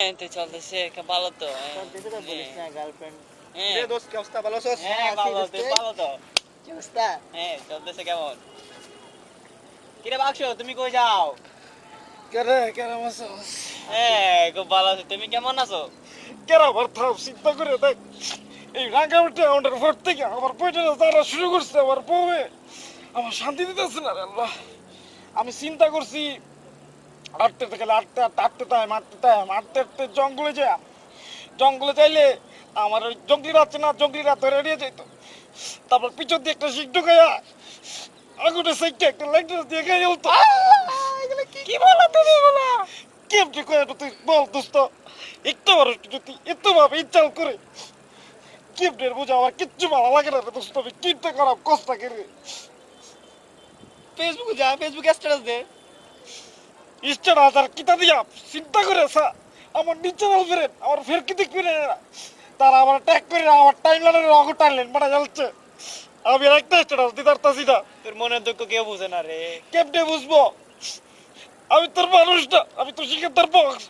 চলতেছে ভালো তো হ্যাঁ। চলতেছে তো বলিস না গার্লফ্রেন্ড হ্যাঁ দোস্ত কি অবস্থা ভালো আছিস হ্যাঁ ভালো তুই ভালো তো কি অবস্থা হ্যাঁ চলতেছে কেমন কিরে বাক্স তুমি কই যাও কেরে কেরে মাসাস হ্যাঁ খুব ভালো আছি তুমি কেমন আছো কেরা ভার্থাও চিন্তা করে দেখ এই রাঙ্গামাটি আমাদের থেকে আমার পয়টা তারা শুরু করছে আমার বউয়ে আমার শান্তি দিতেছে না আল্লাহ আমি চিন্তা করছি আটতে গেলে আটতে আটতে আটতে টাইম আটতে টাইম আটতে আটতে জঙ্গলে যা। জঙ্গলে যাইলে আমার ওই জঙ্গলিরা আছে না জঙ্গলিরা ধরে নিয়ে যেত তারপর পিছন দিয়ে একটা শিখ ঢুকাইয়া আগুনে সাইডটা একটা লাইটার দিয়ে গায়ে জ্বলতো কি বলো তুমি বলো কেমনি কয়ে তুই বল দোস্ত। একটু বড় যদি এত ভাবে ইচ্ছাল করে কেমনের বোঝা আমার কিচ্ছু ভালো লাগে না রে দোস্ত আমি চিন্তা করাম কষ্ট করে। ফেসবুকে যা ফেসবুকে স্ট্যাটাস দে। ইস্টার হাজার কিতা দিয়া চিন্তা করে আমার নিচে ফেরেন আমার ফের কি দিক ফিরে তারা আমার ট্যাগ করে আমার টাইম লাইনের অগো টাইলেন মানে জ্বলছে আমি একটা স্ট্যাটাস দিতে পারতাছি না। তোর মনের দুঃখ কেউ বুঝে না রে। কেমনে বুঝব? আমি তোর মানুষ না আমি তো শিখে তোর বক্স